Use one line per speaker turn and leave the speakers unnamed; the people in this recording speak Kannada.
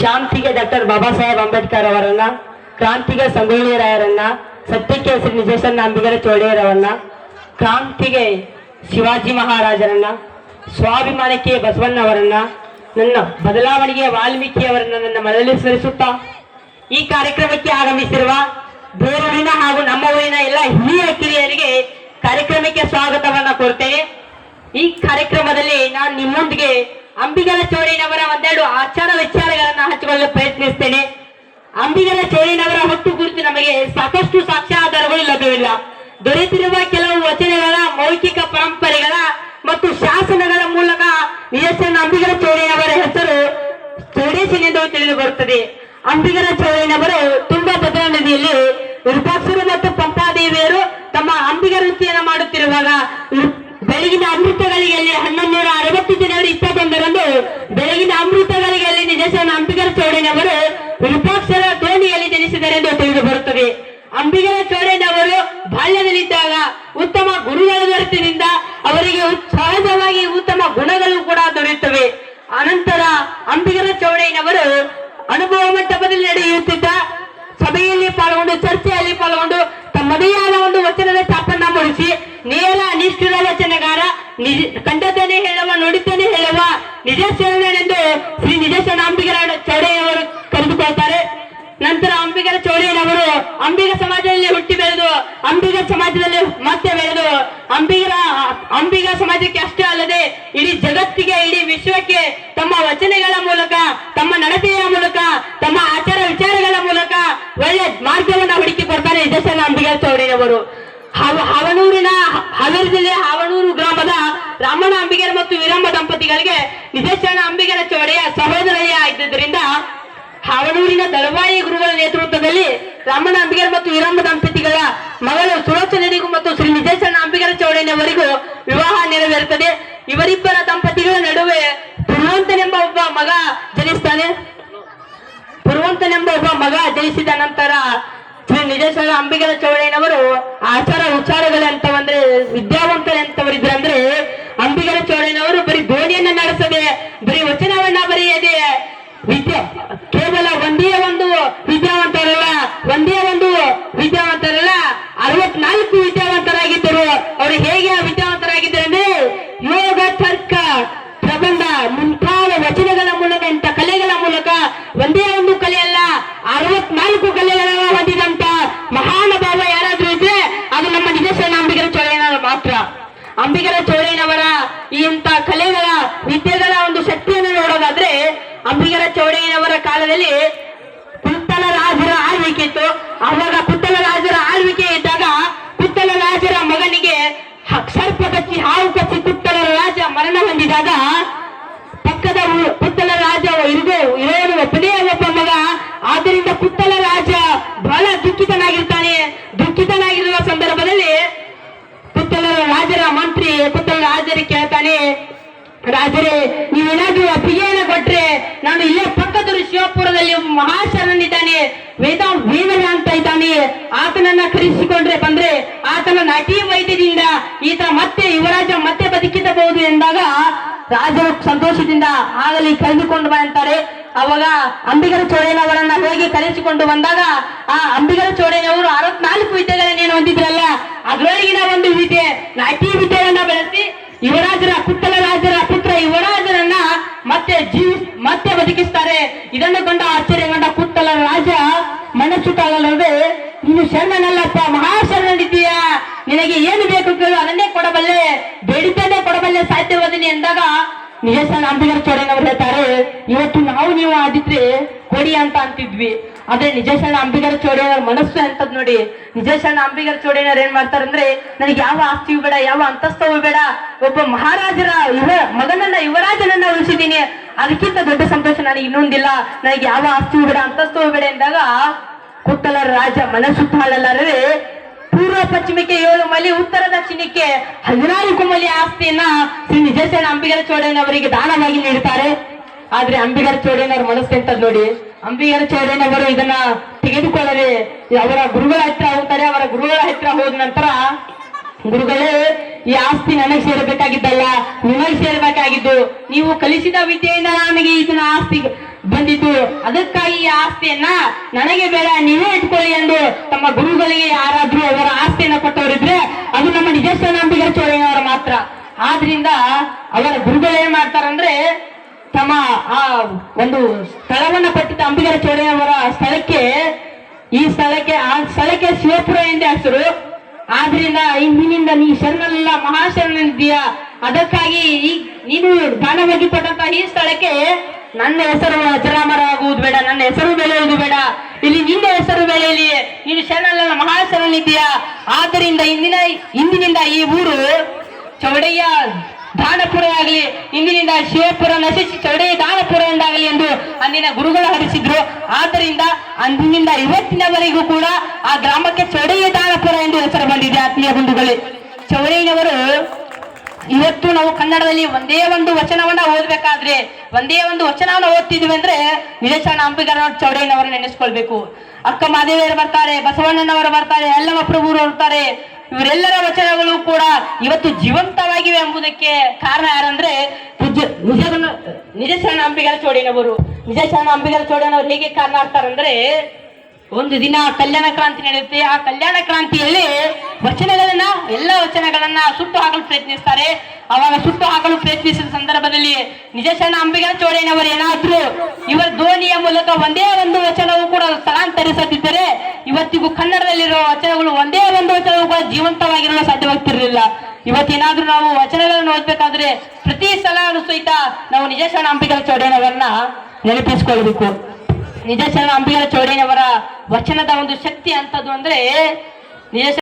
ಶಾಂತಿಗೆ ಡಾಕ್ಟರ್ ಬಾಬಾ ಸಾಹೇಬ್ ಅಂಬೇಡ್ಕರ್ ಅವರನ್ನ, ಕ್ರಾಂತಿಗೆ ಸಂಗೊಳ್ಳಿ ರಾಯರನ್ನ, ಸತ್ಯಕ್ಕೆ ಶ್ರೀ ನಿಜೇಶನ ಅಂಬಿಗರ ಚೋಳೆಯರವನ್ನ, ಕ್ರಾಂತಿಗೆ ಶಿವಾಜಿ ಮಹಾರಾಜರನ್ನ, ಸ್ವಾಭಿಮಾನಕ್ಕೆ ಬಸವಣ್ಣವರನ್ನ ನನ್ನ ಬದಲಾವಣೆಗೆ ವಾಲ್ಮೀಕಿ ಅವರನ್ನ ನನ್ನ ಮನದಲ್ಲಿ ಸ್ಮರಿಸುತ್ತಾ, ಈ ಕಾರ್ಯಕ್ರಮಕ್ಕೆ ಆಗಮಿಸಿರುವ ಬೇರೂರಿನ ಹಾಗೂ ನಮ್ಮ ಊರಿನ ಎಲ್ಲ ಹಿರಿಯ ಕಿರಿಯರಿಗೆ ಕಾರ್ಯಕ್ರಮಕ್ಕೆ ಸ್ವಾಗತವನ್ನ ಕೊಡ್ತೇನೆ ಈ ಕಾರ್ಯಕ್ರಮದಲ್ಲಿ ನಾನು ನಿಮ್ಮೊಂದಿಗೆ ಅಂಬಿಗರ ಚೋಳಿನವರ ಒಂದೆರಡು ಆಚಾರ ವಿಚಾರಗಳನ್ನ ಹಚ್ಚಿಕೊಳ್ಳಲು ಪ್ರಯತ್ನಿಸ್ತೇನೆ. ಅಂಬಿಗರ ಚೋಳಿನವರ ಹುಟ್ಟು ಕುರಿತು ನಮಗೆ ಸಾಕಷ್ಟು ಸಾಕ್ಷ್ಯಾಧಾರಗಳು ಲಭ್ಯವಿಲ್ಲ. ದೊರೆತಿರುವ ಕೆಲವು ವಚನಗಳ, ಮೌಖಿಕ ಪರಂಪರೆಗಳ ಮತ್ತು ಶಾಸನಗಳ ಮೂಲಕ ನಿಜಸ್ಸನ್ನ ಅಂಬಿಗರ ಚೋಳಿನವರ ಹೆಸರು ಚೌಡೇಶನೆಂದು ತಿಳಿದು ಬರುತ್ತದೆ. ಅಂಬಿಗರ ಚೋಳಿನವರು ತುಂಬಾ ಭದ್ರಾ ನದಿಯಲ್ಲಿ ವಿರೂಪಾಕ್ಷರು ಮತ್ತು ಪಂಪಾದೇವಿಯರು ತಮ್ಮ ಅಂಬಿಗರ ವೃತ್ತಿಯನ್ನು ಮಾಡುತ್ತಿರುವಾಗ ಬೆಳಗಿನ ಅಮೃತಗಳಿಗೆಯಲ್ಲಿ ಹನ್ನೊಂದು ನೂರ ಅರವತ್ತು ಜನವರಿ ಇಪ್ಪತ್ತೊಂದರಂದು ಬೆಳಗಿನ ಅಮೃತಗಳಿಗೆಯಲ್ಲಿ ನಿಜಸನ ಅಂಬಿಗರ ಚೌಡನವರು ವಿರೂಪಾಕ್ಷರ ದೋಣಿಯಲ್ಲಿ ಜನಿಸಿದರೆಂದು ತಿಳಿದು ಬರುತ್ತದೆ. ಅಂಬಿಗರ ಚೌಡೇನವರು ಬಾಲ್ಯದಲ್ಲಿದ್ದಾಗ ಉತ್ತಮ ಗುರುಗಳ ದೊರೆತಿನಿಂದ ಅವರಿಗೆ ಸಹಜವಾಗಿ ಉತ್ತಮ ಗುಣಗಳು ಕೂಡ ದೊರೆಯುತ್ತವೆ. ಅನಂತರ ಅಂಬಿಗರ ಚೌಡಯ್ಯನವರು ಅನುಭವ ಮಂಟಪದಲ್ಲಿ ನಡೆಯುತ್ತಿದ್ದ ಅಂಬಿಗ ಸಮಾಜದಲ್ಲಿ ಹುಟ್ಟಿ ಬೆಳೆದು, ಅಂಬಿಗ ಸಮಾಜದಲ್ಲಿ ಮತ್ತೆ ಬೆಳೆದು, ಅಂಬಿಗರ, ಅಂಬಿಗ ಸಮಾಜಕ್ಕೆ ಅಷ್ಟೇ ಅಲ್ಲದೆ ಇಡೀ ಜಗತ್ತಿಗೆ, ಇಡೀ ವಿಶ್ವಕ್ಕೆ ತಮ್ಮ ವಚನೆಗಳ ಮೂಲಕ, ತಮ್ಮ ನಡತೆಯ ಮೂಲಕ, ತಮ್ಮ ಆಚಾರ ವಿಚಾರಗಳ ಮೂಲಕ ಒಳ್ಳೆ ಮಾರ್ಗವನ್ನ ಹುಡುಕಿ ಕೊಡ್ತಾರೆ ನಿಜಶನ ಅಂಬಿಗ ಹಾವ, ಹಾವನೂರಿನ ಹಾವೇರಿ ಜಿಲ್ಲೆ ಹಾವನೂರು ಗ್ರಾಮದ ರಾಮಣ್ಣ ಅಂಬಿಗರ ಮತ್ತು ವೀರಮ್ಮ ದಂಪತಿಗಳಿಗೆ ನಿಜಶರಣ ಅಂಬಿಗರ ಚೌಡೆಯ ಸಹೋದರಿಯ ಆಗಿದ್ದರಿಂದ ಹಾವನೂರಿನ ದಳವಾಯಿ ಗುರುಗಳ ನೇತೃತ್ವದಲ್ಲಿ ರಾಮಣ್ಣ ಅಂಬಿಗರ ಮತ್ತು ವೀರಮ್ಮ ದಂಪತಿಗಳ ಮಗಳು ಸುಲೋಚನೆಗೂ ಮತ್ತು ಶ್ರೀ ನಿಜೇಶನ ಅಂಬಿಗರ ಚೌಡಯ್ಯನವರಿಗೂ ವಿವಾಹ ನೆರವೇರುತ್ತದೆ. ಇವರಿಬ್ಬರ ದಂಪತಿಗಳ ನಡುವೆ ಪುರುವಂತನೆಂಬ ಒಬ್ಬ ಮಗ ಜನಿಸ್ತಾನೆ. ಪುರುವಂತನೆಂಬ ಒಬ್ಬ ಮಗ ಜನಿಸಿದ ನಂತರ ಶ್ರೀ ನಿಜೇಶ್ವರ ಅಂಬಿಗರ ಚೌಡಯ್ಯನವರು ಆಚಾರ ವಿಚಾರಗಳಂತ ಅಂದ್ರೆ ವಿದ್ಯಾವಂತರಂತವರಿದ್ರಂದ್ರೆ ಅಂಬಿಗರ ಚೌಡಯ್ಯನವರು ಬರೀ ದೋಣಿಯನ್ನ ನಡೆಸದೆ ಬರೀ ವಚನವನ್ನ ಬರೆಯದೆ ವಿದ್ಯೆ ಕೇವಲ ಒಂದೇ ಒಂದು ವಿದ್ಯಾವಂತರಲ್ಲ ಒಂದೇ ಒಂದು ವಿದ್ಯಾವಂತರಲ್ಲ ಅರವತ್ನಾಲ್ಕು ವಿದ್ಯಾವಂತರಾಗಿದ್ದರು. ಅವರು ಹೇಗೆ ವಿದ್ಯಾವಂತರಾಗಿದ್ದರು ಯೋಗ, ತರ್ಕ, ಪ್ರಬಂಧ ಮುಂತಾದ ವಚನಗಳ ಮೂಲಕ, ಇಂಥ ಕಲೆಗಳ ಮೂಲಕ ಒಂದೇ ಒಂದು ಕಲೆಯಲ್ಲ ಅರವತ್ನಾಲ್ಕು ಕಲೆಗಳನ್ನ ಹೊಂದಿದಂತ ಮಹಾನುಭಾವ ಯಾರಾದ್ರೂ ಇದ್ರೆ ಅದು ನಮ್ಮ ನಿಜಸ್ವನ ಅಂಬಿಗರ ಚೋಳಯ್ಯನವರು ಮಾತ್ರ. ಅಂಬಿಗರ ಚೌಡಯ್ಯನವರ ಈ ಇಂಥ ಕಲೆಗಳ, ವಿದ್ಯೆಗಳ ಒಂದು ಶಕ್ತಿಯನ್ನು ನೋಡೋದಾದ್ರೆ, ಅಂಬಿಗರ ಚೌಡಯ್ಯನವರ ಕಾಲದಲ್ಲಿ ಕುಂತಲ ರಾಜರ ಆಳ್ವಿಕೆ ಇತ್ತು ಅವಾಗ ಪುತ್ತಲ ರಾಜರ ಆಳ್ವಿಕೆ ಇದ್ದಾಗ ಪುತ್ತಲ ರಾಜರ ಮಗನಿಗೆ ಸರ್ಪ ಕಚ್ಚಿ ಹಾವು ಕಚ್ಚಿ ಪುತ್ತಲ ರಾಜ ಮರಣ ಹೊಂದಿದಾಗ ಪಕ್ಕದ ಪುತ್ತಲ ರಾಜ ಇರುವುದು ಇರೋನು ಒಬ್ಬನೇ ಒಬ್ಬ ಮಗ. ಆದ್ದರಿಂದ ಪುತ್ತಲ ರಾಜ ಬಹಳ ದುಃಖಿತನಾಗಿರ್ತಾನೆ. ದುಃಖಿತನಾಗಿರುವ ಸಂದರ್ಭದಲ್ಲಿ ಪುತ್ತಲ ರಾಜರ ಮಂತ್ರಿ ಪುತ್ತಲ ರಾಜರಿಗೆ ಕೇಳ್ತಾನೆ, ರಾಜರೇ, ನೀವೇನಾದ್ರೂ ಅಪ್ಪಿಗೆಯನ್ನು ಕೊಟ್ರೆ ನಾನು ಇಲ್ಲೇ ಪಕ್ಕದ ಶಿವಪುರದಲ್ಲಿ ಮಹಾಶರನಿದ್ದಾನೆ ವೇದ ವೇದನ ಅಂತ ಇದ್ದಾನೆ. ಆತನನ್ನ ಕರೆಸಿಕೊಂಡ್ರೆ ಬಂದ್ರೆ ಆತನ ನಟಿ ವೈದ್ಯದಿಂದ ಈತ ಮತ್ತೆ ಯುವರಾಜ ಮತ್ತೆ ಬದುಕಿಸಬಹುದು ಎಂದಾಗ ರಾಜರು ಸಂತೋಷದಿಂದ ಆಗಲಿ ಕರೆದುಕೊಂಡು ಅಂತಾರೆ. ಅವಾಗ ಅಂಬಿಗರ ಚೋಡೇನವರನ್ನ ಹೋಗಿ ಕರೆಸಿಕೊಂಡು ಬಂದಾಗ ಆ ಅಂಬಿಗರ ಚೋಡೇನವರು ಅರವತ್ನಾಲ್ಕು ವಿದ್ಯೆಗಳನ್ನೇನು ಹೊಂದಿದ್ರಲ್ಲ, ಅದರೊಳಗಿನ ಒಂದು ವಿದ್ಯೆ, ನಟಿ ವಿದ್ಯೆಗಳನ್ನ ಬೆಳೆಸಿ ಯುವರಾಜರ ಪುತ್ತಲ ರಾಜರ ಪುತ್ರ ಯುವರಾಜರನ್ನ ಮತ್ತೆ ಜೀವಿ, ಮತ್ತೆ ಬದುಕಿಸ್ತಾರೆ. ಇದನ್ನು ಕಂಡ ರಾಜ ತಾಳಲ್ಲದೆ ನೀನು ಶರಣನಲ್ಲಪ್ಪ ಮಹಾಶರಣನಿದ್ದೀಯಾ ನಿನಗೆ ಏನು ಬೇಕು ಕೇಳು, ಅದನ್ನೇ ಕೊಡಬಲ್ಲೆ ಬೇಡಿದ್ದನ್ನೇ ಕೊಡಬಲ್ಲೆ ಸಾಧ್ಯವಾದೀನಿ ಎಂದಾಗ ನಿಜೇಶನ ಅಂಬಿಗರ ಚೋಡನವರು ಹೇಳ್ತಾರೆ, ಇವತ್ತು ನಾವು ನೀವು ಆದಿದ್ರೆ ಕೊಡಿ ಅಂತ ಅಂತಿದ್ವಿ. ಆದ್ರೆ ನಿಜೇಶನ ಅಂಬಿಗರ ಚೋಡನವ್ರ ಮನಸ್ಸು ಅಂತದ್ ನೋಡಿ? ನಿಜೇಶನ ಅಂಬಿಗರ ಚೋಡನವ್ರು ಏನ್ ಮಾಡ್ತಾರಂದ್ರೆ ನನಗೆ ಯಾವ ಆಸ್ತಿಯೂ ಬೇಡ, ಯಾವ ಅಂತಸ್ತವೂ ಬೇಡ, ಒಬ್ಬ ಮಹಾರಾಜರ ಯುವ ಮಗನನ್ನ ಯುವರಾಜನನ್ನ ಉಳಿಸಿದ್ದೀನಿ. ಅದಕ್ಕಿಂತ ದೊಡ್ಡ ಸಂತೋಷ ನನಗೆ ಇನ್ನೊಂದಿಲ್ಲ. ನನಗೆ ಯಾವ ಆಸ್ತಿಯೂ ಬೇಡ ಅಂತಸ್ತವೂ ಬೇಡ ಎಂದಾಗ ಕುತ್ತಲ ರಾಜ ಮನಸ್ಸು ತಾಳಲಾರದೆ ಪೂರ್ವ ಪಶ್ಚಿಮಕ್ಕೆ ಏಳು ಮಲಿ ಉತ್ತರ ದಕ್ಷಿಣಕ್ಕೆ ಹದಿನಾಲ್ಕು ಮಲಿ ಆಸ್ತಿಯನ್ನ ಶ್ರೀ ನಿಜೇಶನ ಅಂಬಿಗರ ಚೋಡಯ್ಯನವರಿಗೆ ದಾನವಾಗಿ ನೀಡುತ್ತಾರೆ. ಆದ್ರೆ ಅಂಬಿಗರ ಚೋಡಯ್ಯನವರ ಮನಸ್ಸು ಎಂತದ್ ನೋಡಿ? ಅಂಬಿಗರ ಚೋಡಯ್ಯನವರು ಇದನ್ನ ತೆಗೆದುಕೊಳ್ಳದೆ ಅವರ ಗುರುಗಳ ಹತ್ರ ಹೋಗ್ತಾರೆ. ಅವರ ಗುರುಗಳ ಹತ್ರ ಹೋದ ನಂತರ ಗುರುಗಳೇ, ಈ ಆಸ್ತಿ ನನಗೆ ಸೇರಬೇಕಾಗಿದ್ದಲ್ಲ, ನಿಮಗೆ ಸೇರಬೇಕಾಗಿದ್ದು ನೀವು ಕಲಿಸಿದ ವಿದ್ಯೆಯಿಂದ ನನಗೆ ಈತನ ಆಸ್ತಿ ಬಂದಿತು ಅದಕ್ಕಾಗಿ ಈ ಆಸ್ತಿಯನ್ನ ನನಗೆ ಬೇಡ, ನೀವೇ ಇಟ್ಕೊಳ್ಳಿ ಎಂದು ತಮ್ಮ ಗುರುಗಳಿಗೆ ಯಾರಾದ್ರೂ ಅವರ ಆಸ್ತಿಯನ್ನ ಕೊಟ್ಟವರಿದ್ರೆ ಅದು ನಮ್ಮ ನಿಜಸ್ಥಾನಾಂಬಿಗರ ಚೋಳಯ್ಯನವರ ಮಾತ್ರ. ಆದ್ರಿಂದ ಅವರ ಗುರುಗಳು ಏನ್ ಮಾಡ್ತಾರಂದ್ರೆ ತಮ್ಮ ಆ ಒಂದು ಸ್ಥಳವನ್ನ ಪಟ್ಟಿದ್ದ ಅಂಬಿಗರ ಚೋಳಯ್ಯನವರ ಸ್ಥಳಕ್ಕೆ, ಈ ಸ್ಥಳಕ್ಕೆ, ಆ ಸ್ಥಳಕ್ಕೆ ಶಿವಪುರ ಎಂದೇ ಹೆಸರು. ಆದ್ರಿಂದ ಇಂದಿನಿಂದ ನೀ ಶರಣಲ್ಲ, ಮಹಾಶರಣನಿದ್ದೀಯ? ಅದಕ್ಕಾಗಿ ನೀನು ದಾನವಾಗಿ ಕೊಟ್ಟಂತಹ ಈ ಸ್ಥಳಕ್ಕೆ ನನ್ನ ಹೆಸರು ಅಜರಾಮರವಾಗುವುದು ಬೇಡ, ನನ್ನ ಹೆಸರು ಬೆಳೆಯುವುದು ಬೇಡ. ಇಲ್ಲಿ ನಿನ್ನ ಹೆಸರು ಬೆಳೆಯಲಿ. ನೀನು ಶರಣಲ್ಲ ಮಹಾಶರಣನಿದ್ದೀಯ ಆದ್ದರಿಂದ ಇಂದಿನ, ಇಂದಿನಿಂದ ಈ ಊರು ಚೌಡಯ್ಯ ದಾನಪುರ ಆಗಲಿ, ಇಂದಿನಿಂದ ಶಿವಪುರ, ನಶಿಸಿ ಚೌಡಯ್ಯ ದಾನಪುರ ಎಂದಾಗಲಿ ಎಂದು ಅಂದಿನ ಗುರುಗಳು ಹರಿಸಿದ್ರು. ಆದ್ದರಿಂದ ಅಂದಿನಿಂದ ಇವತ್ತಿನವರೆಗೂ ಕೂಡ ಆ ಗ್ರಾಮಕ್ಕೆ ಚೌಡಯ್ಯ ದಾನಪುರ ಎಂದು ಹೆಸರು ಬಂದಿದೆ ಆತ್ಮೀಯ ಬಂಧುಗಳೇ. ಚೌಡಯ್ಯನವರು ಇವತ್ತು ನಾವು ಕನ್ನಡದಲ್ಲಿ ಒಂದೇ ಒಂದು ವಚನವನ್ನ ಓದ್ಬೇಕಾದ್ರೆ, ಒಂದೇ ಒಂದು ವಚನವನ್ನ ಓದ್ತಿದ್ವಿ ಅಂದ್ರೆ ವಿಜಯಶಾನ ಅಂಬಿಗರ ಚೌಡಯ್ಯನವರನ್ನ ನೆನೆಸ್ಕೊಳ್ಬೇಕು. ಅಕ್ಕ ಮಾದೇವಿಯರು ಬರ್ತಾರೆ, ಬಸವಣ್ಣನವರು ಬರ್ತಾರೆ ಎಲ್ಲಮ್ಮ ಪ್ರಭುರು ಬರ್ತಾರೆ. ಇವರೆಲ್ಲರ ವಚನಗಳು ಕೂಡ ಇವತ್ತು ಜೀವಂತವಾಗಿವೆ ಎಂಬುದಕ್ಕೆ ಕಾರಣ ಯಾರಂದ್ರೆ ನಿಜ ನಿಜಶರಣ ಅಂಬಿಗರ ಚೌಡಯ್ಯನವರು. ನಿಜಶರಣ ಅಂಬಿಗರ ಚೌಡಯ್ಯನವರು ಹೇಗೆ ಕಾರಣ ಆಗ್ತಾರಂದ್ರೆ ಒಂದು ದಿನ ಕಲ್ಯಾಣ ಕ್ರಾಂತಿ ನಡೆಯುತ್ತೆ. ಆ ಕಲ್ಯಾಣ ಕ್ರಾಂತಿಯಲ್ಲಿ ವಚನಗಳನ್ನ, ಎಲ್ಲ ವಚನಗಳನ್ನ ಸುಟ್ಟು ಹಾಕಲು ಪ್ರಯತ್ನಿಸ್ತಾರೆ. ಅವಾಗ ಸುಟ್ಟು ಹಾಕಲು ಪ್ರಯತ್ನಿಸಿದ ಸಂದರ್ಭದಲ್ಲಿ ನಿಜಶನ ಅಂಬಿಗರ ಚೋಳಯ್ಯನವರು ಏನಾದ್ರು ಇವರ ಧ್ವನಿಯ ಮೂಲಕ ಒಂದೇ ಒಂದು ವಚನವು ಕೂಡ ಸ್ಥಳಾಂತರಿಸದಿದ್ದರೆ ಇವತ್ತಿಗೂ ಕನ್ನಡದಲ್ಲಿರುವ ವಚನಗಳು ಒಂದೇ ಒಂದು ವಚನವು ಕೂಡ ಜೀವಂತವಾಗಿರಲು ಸಾಧ್ಯವಾಗ್ತಿರಲಿಲ್ಲ. ಇವತ್ತೇನಾದ್ರೂ ನಾವು ವಚನಗಳನ್ನು ಓದ್ಬೇಕಾದ್ರೆ ಪ್ರತಿ ಸಲ ಸಹಿತ ನಾವು ನಿಜಶನ ಅಂಬಿಗರ ಚೌಡಯ್ಯನವರನ್ನ ನೆನಪಿಸಿಕೊಳ್ಬೇಕು. ನಿಜ ಶರಣ ಅಂಬಿಗರ ಚೌಡಯ್ಯನವರ ವಚನದ ಒಂದು ಶಕ್ತಿ ಅಂತದ್ದು ಅಂದ್ರೆ ನಿಜ